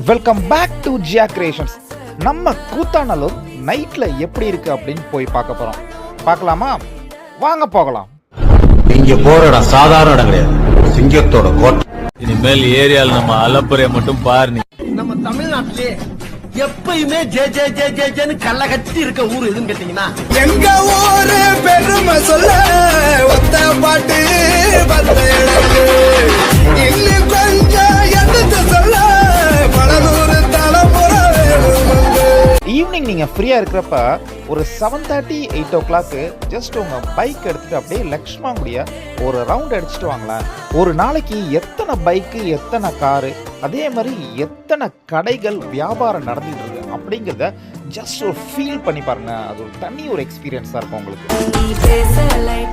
Welcome back to Jiya creations நம்ம கூத்தானலூர் நைட்டில் எப்படி இருக்கு அப்படின்னு போய் பார்க்க போகிறோம் பார்க்கலாமா? வாங்க போகலாம். இங்க போற இடம் சாதாரண இடம் கிடையாது. சிங்கத்தோட கோட்டை இனிமேல் ஏரியால நம்ம அலப்புறைய மட்டும் பாரு நீ நம்ம தமிழ்நாட்டிலே எப்பயுமே ஜே ஜே ஜே ஜே ஜேன்னு கள்ள கட்டி இருக்க ஊர் எதுன்னு கேட்டீங்கன்னா எங்க ஊரு பெருமை சொல்ல ஒத்த பாட்டு ஈவினிங் நீங்கள் ஃப்ரீயாக இருக்கிறப்ப ஒரு seven thirty eight o'clock just உங்கள் பைக் எடுத்துகிட்டு அப்படியே லக்ஷ்மாங்குடிய ஒரு ரவுண்ட் அடிச்சுட்டு வாங்களேன். ஒரு நாளைக்கு எத்தனை பைக்கு எத்தனை காரு அதே மாதிரி எத்தனை கடைகள் வியாபாரம் நடந்துட்டு இருக்கு அப்படிங்கிறத ஜஸ்ட் ஒரு ஃபீல் பண்ணி பாருங்க. அது ஒரு தனி ஒரு எக்ஸ்பீரியன்ஸாக இருக்கும் உங்களுக்கு.